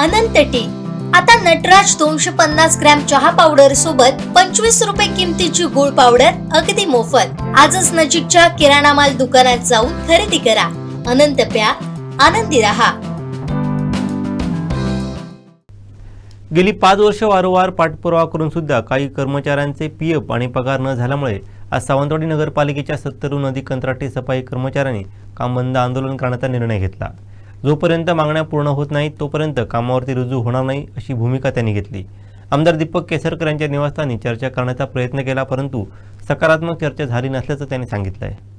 अनंत T. आता नटराज दोनशे पन्नास ग्रॅम चहा पावडर सोबत पंचवीस रुपये किमतीची गुळ पावडर अगदी मोफत. आजच नजीकच्या किराणा माल दुकानात जाऊन खरेदी करा. अनंत प्या. आनंदी रहा. गेली पाच वर्ष वारंवार पाठपुरावा करून सुद्धा काही कर्मचाऱ्यांचे पी एफ आणि पगार न झाल्यामुळे आज सावंतवाडी नगरपालिकेच्या सत्तरहून अधिक कंत्राटी सफाई कर्मचाऱ्यांनी काम बंद आंदोलन करण्याचा निर्णय घेतला. जोपर्यंत मागण्या पूर्ण होत नाहीत तोपर्यंत कामावरती रुजू होणार नाही अशी भूमिका त्यांनी घेतली. आमदार दीपक केसरकर यांच्या निवासस्थानी चर्चा करण्याचा प्रयत्न केला परंतु सकारात्मक चर्चा झाली नसल्याचं त्यांनी सांगितलं आहे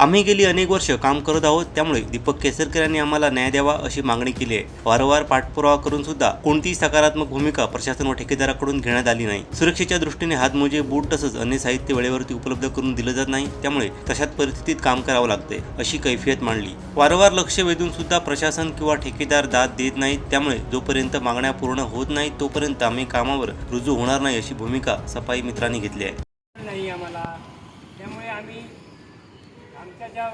आम्ही गेली अनेक वर्ष काम करत आहोत त्यामुळे दीपक केसरकर यांनी आम्हाला न्याय द्यावा अशी मागणी केली आहे. वारंवार पाठपुरावा करून सुद्धा कोणतीही सकारात्मक भूमिका प्रशासन व ठेकेदाराकडून घेण्यात आली नाही. सुरक्षेच्या दृष्टीने हातमोजे बूट तसंच अन्य साहित्य वेळेवरती उपलब्ध करून दिलं जात नाही त्यामुळे तशाच परिस्थितीत काम करावं लागतंय अशी कैफियत मांडली. वारंवार लक्ष वेधून सुद्धा प्रशासन किंवा ठेकेदार दाद देत नाहीत त्यामुळे जोपर्यंत मागण्या पूर्ण होत नाहीत तोपर्यंत आम्ही कामावर रुजू होणार नाही अशी भूमिका सफाई मित्रांनी घेतली आहे. नाही आम्हाला. त्यामुळे आम्ही आमच्या ज्या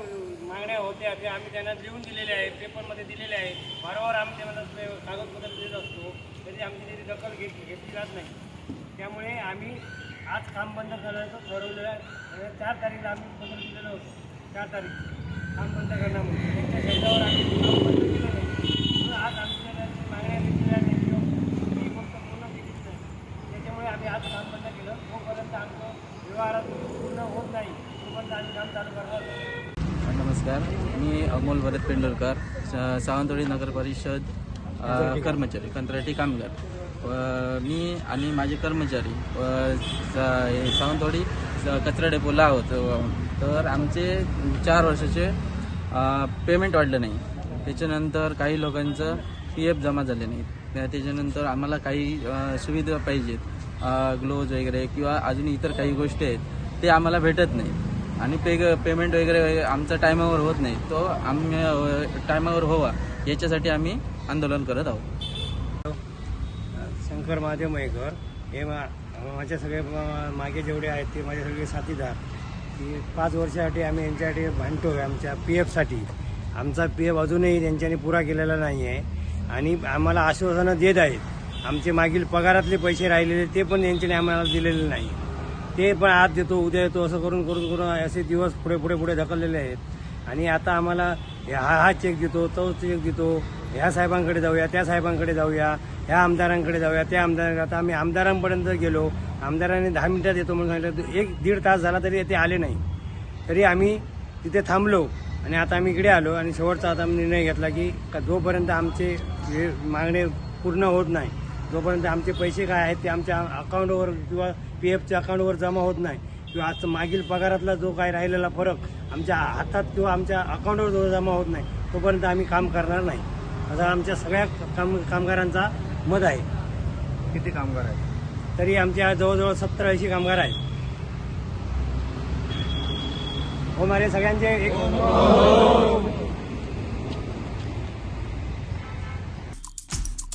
मागण्या होत्या त्या आम्ही त्यांना लिहून दिलेल्या आहेत पेपरमध्ये दिलेल्या आहेत. वारंवार आम्ही त्यांना कागदपत्र देत असतो. तरी आमची त्याची दखल घेत घेतली जात नाही. त्यामुळे आम्ही आज काम बंद करण्याचं ठरवलेलं आहे. चार तारीखला आम्ही पत्र दिलेलं होतं. चार तारीख. काम बंद करणार म्हणून त्यांच्या शब्दावर आम्ही काम नाही. आज आमच्या मागण्या घेतलेल्या नाही ती गोष्ट पूर्ण केलीच नाही. त्याच्यामुळे आम्ही आज काम बंद केलं. तोपर्यंत आमचं व्यवहारात नमस्कार मी अमोल भरत पेंडोरकर सा- सावंतवाडी नगर परिषद कर्मचारी कंत्राटी कामगार. मी आणि माझे कर्मचारी सावंतवाडी कचरा डेपोला आहोत. तर आमचे चार वर्षाचे पेमेंट वाढलं नाही. त्याच्यानंतर काही लोकांचं पी एफ जमा झाले नाही त्या- त्याच्यानंतर आम्हाला काही सुविधा पाहिजेत. ग्लोव्ज वगैरे किंवा अजून इतर काही गोष्टी आहेत ते आम्हाला भेटत नाही आणि पे पेमेंट वगैरे आमचा टायमावर होत नाही. तो आम्ही टायमावर व्हावा याच्यासाठी आम्ही आंदोलन करत आहोत. शंकर महादेव मयेकर हे मा माझे सगळे मा- मागे जेवढे आहेत ते माझे सगळे साथीदार. की पाच वर्षासाठी आम्ही यांच्यासाठी भांडतो आहे आमच्या पी एफसाठी आमचा पी एफ अजूनही त्यांच्यानी पुरा केलेला नाही आहे आणि आम्हाला आश्वासनं देत आहेत. आमचे मागील पगारातले पैसे राहिलेले ते पण यांच्याने आम्हाला दिलेले नाही. ते पण आज देतो उद्या येतो असं करून करून करून असे दिवस पुढे पुढे पुढे ढकललेले आहेत. आणि आता आम्हाला हा हा चेक देतो तो चेक देतो. ह्या साहेबांकडे जाऊया त्या साहेबांकडे जाऊया ह्या आमदारांकडे जाऊया त्या आमदारांकडे आता आम्ही आमदारांपर्यंत गेलो. आमदारांनी दहा मिनिटात येतो म्हणून सांगितलं एक दीड तास झाला तरी ते आले नाही. तरी आम्ही तिथे थांबलो आणि आता आम्ही इकडे आलो आणि शेवटचा आता आम्ही निर्णय घेतला की का जोपर्यंत आमचे मागणे पूर्ण होत नाही जोपर्यंत आमचे पैसे काय आहेत ते आमच्या अकाउंटवर किंवा पी एफच्या अकाउंटवर जमा होत नाही. किंवा आज मागील पगारातला जो काय राहिलेला फरक आमच्या हातात किंवा आमच्या अकाउंटवर जो जमा होत नाही तोपर्यंत आम्ही काम करणार नाही. असा आमच्या सगळ्या काम कामगारांचा मत आहे. किती कामगार आहेत? तरी आमच्या जवळजवळ सत्तर ऐंशी कामगार आहेत. हो मारे सगळ्यांचे एक